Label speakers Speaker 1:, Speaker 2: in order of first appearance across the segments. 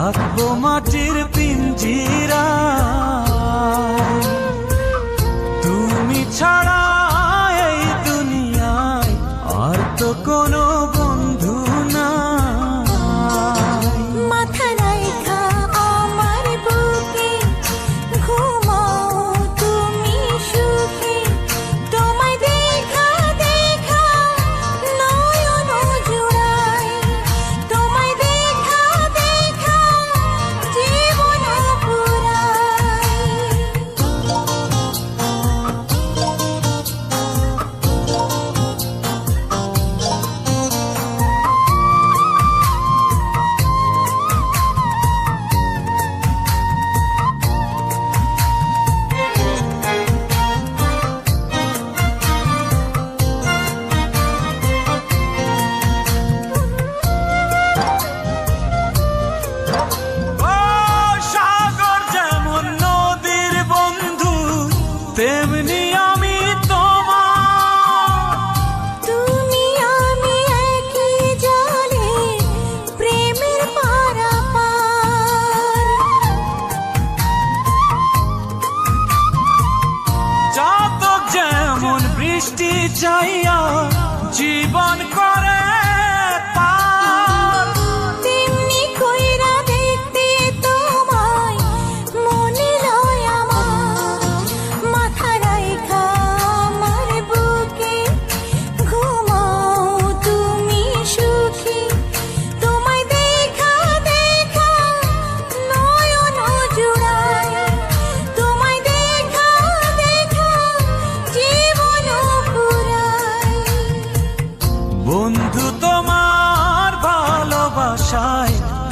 Speaker 1: থাকব মাটির পিঞ্জিরা। তুমি ছাড়া এই দুনিয়ায় আর তো কোনো মিষ্টি চাইয়া জীবন করে।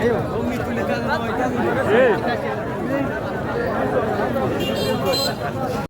Speaker 2: Hey!